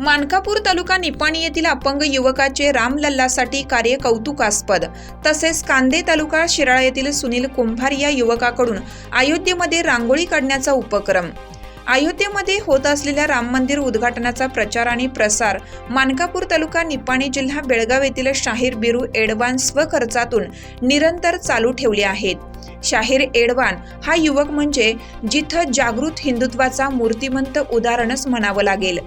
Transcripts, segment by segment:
मानकापूर तालुका निपाणी येथील अपंग युवकाचे रामलल्लासाठी कार्य कौतुकास्पद. तसेच कांदे तालुका शिराळा येथील सुनील कुंभार या युवकाकडून अयोध्येमध्ये रांगोळी काढण्याचा उपक्रम. अयोध्येमध्ये होत असलेल्या राम मंदिर उद्घाटनाचा प्रचार आणि प्रसार मानकापूर तालुका निपाणी जिल्हा बेळगाव येथील शाहीर बिरू एडवान स्वखर्चातून निरंतर चालू ठेवले आहेत. शाहीर एडवान हा युवक म्हणजे जिथं जागृत हिंदुत्वाचा मूर्तिमंत उदाहरणच म्हणावं लागेल.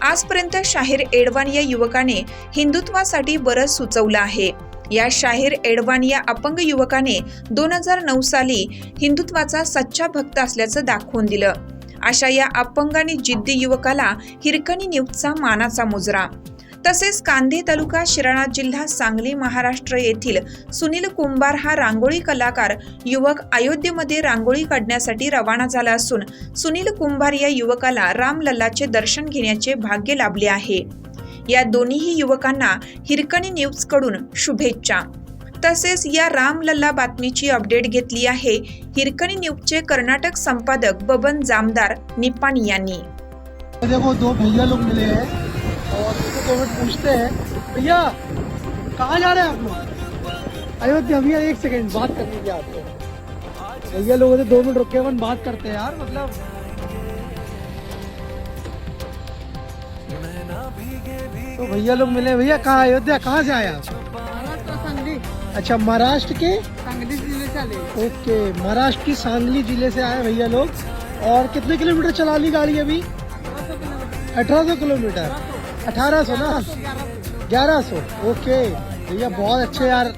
आजपर्यंत शाहीर एडवान या युवकाने हिंदुत्वासाठी बरंच सुचवलं आहे. या शाहीर एडवान या अपंग युवकाने दोन हजार नऊ साली हिंदुत्वाचा सच्चा भक्त असल्याचं दाखवून दिलं. अशा या अपंग आणि जिद्दी युवकाला हिरकणी नियुक्तचा मानाचा मुजरा. तसेच कांदे तालुका शिराळा जिल्हा सांगली महाराष्ट्र येथील सुनील कुंभार हा रांगोळी कलाकार युवक अयोध्येमध्ये रांगोळी काढण्यासाठी रवाना झाला असून सुनील कुंभार या युवकाला रामलल्लाचे दर्शन घेण्याचे भाग्य लाभले आहे. या दोन्हीही युवकांना हिरकणी न्यूजकडून शुभेच्छा. तसेच या रामलल्ला बातमीची अपडेट घेतली आहे. हिरकणी न्यूजचे कर्नाटक संपादक बबन जामदार निपाणी यांनी. देखो दो भैया लोग मिले हैं और उनको पूछते हैं भैया कहाँ जा रहे हैं आप लोग? अयोध्या भैया एक सेकंड बात करनी थी आपको। भैया लोगों से दो मिनट रुके अपन बात करते हैं यार मतलब। तो भैया लोग मिले भैया कहाँ अयोध्या कहाँ से आए आप? अच्छा महाराष्ट्र के? सांगली जिल्हे से आले। ओके महाराष्ट्र की सांगली ज़िले से आए भैया लोग। और कितने किलोमीटर चला ली गाड़ी अभी? अठारह सौ किलोमीटर। अठारह सौ ना? ग्यारह सौ। ओके भैया बहुत अच्छे यार।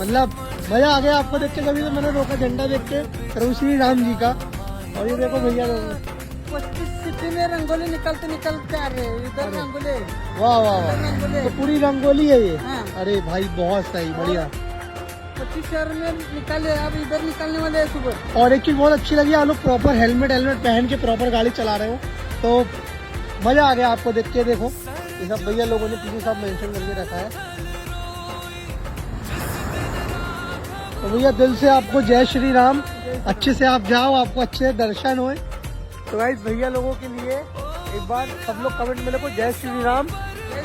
मतलब मज़ा आ गया आपको देख के कभी तो मैंने रोका झंडा देख के प्रभु श्री राम जी का। और ये देखो भैया सिटी में रंगोली निकलते निकलते आ रहे इधर रंगोली। वाह वाह वाह। तो पूरी रंगोली है ये? हाँ। अरे भाई बहुत सही बढ़िया। पच्चीस शहर में निकाले, अब इधर निकलने वाले हैं सुबह। और एक चीज़ बहुत अच्छी लगी, आप लोग प्रॉपर हेलमेट हेलमेट पहन के प्रॉपर गाड़ी चला रहे हो। तो मज़ा आ गया आपको देख के, देखो। ये सब भैया लोगों ने पीछे सब मेंशन करके रखा है। तो भैया, दिल से आपको जय श्री राम। अच्छे से आप जाओ, आपको अच्छे दर्शन होए। तो गाइस भैया लोगों के लिए एक बार सब लोग कमेंट में लिखो, जय श्री राम।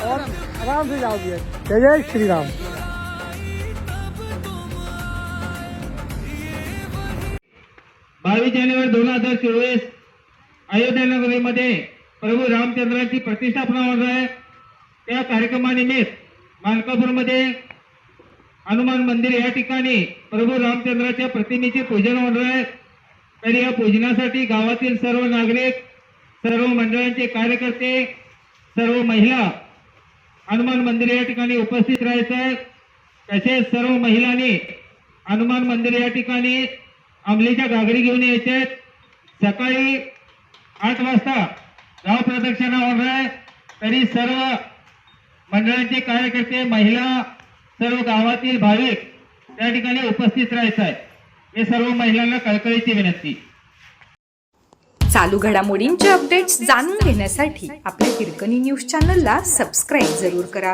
और आराम से जाओ भैया। जय जय श्री राम। बावीस जानेवारी दोन हजार चोवीस अयोध्यानगरीमध्ये प्रभू रामचंद्राची प्रतिष्ठापना होणार आहे. त्या कार्यक्रमानिमित्त मालकापूरमध्ये हनुमान मंदिर या ठिकाणी प्रभू रामचंद्राच्या प्रतिमेचे पूजन होणार आहे. तर या पूजनासाठी गावातील सर्व नागरिक सर्व मंडळांचे कार्यकर्ते सर्व महिला हनुमान मंदिर या ठिकाणी उपस्थित राहायचं आहे. तसेच सर्व महिलांनी हनुमान मंदिर या ठिकाणी अंमलीच्या घागरी घेऊन यायचे. सकाळी आठ वाजता गाव प्रदक्षिणा होणार आहे. तरी सर्व मंडळांचे कार्यकर्ते महिला सर्व गावातील भाविक त्या ठिकाणी उपस्थित राहायचं आहे. हे सर्व महिलांना कळकळीची विनंती. चालू घडामोडींचे अपडेट्स जाणून घेण्यासाठी आपल्या हिरकणी न्यूज चॅनलला सबस्क्राईब जरूर करा.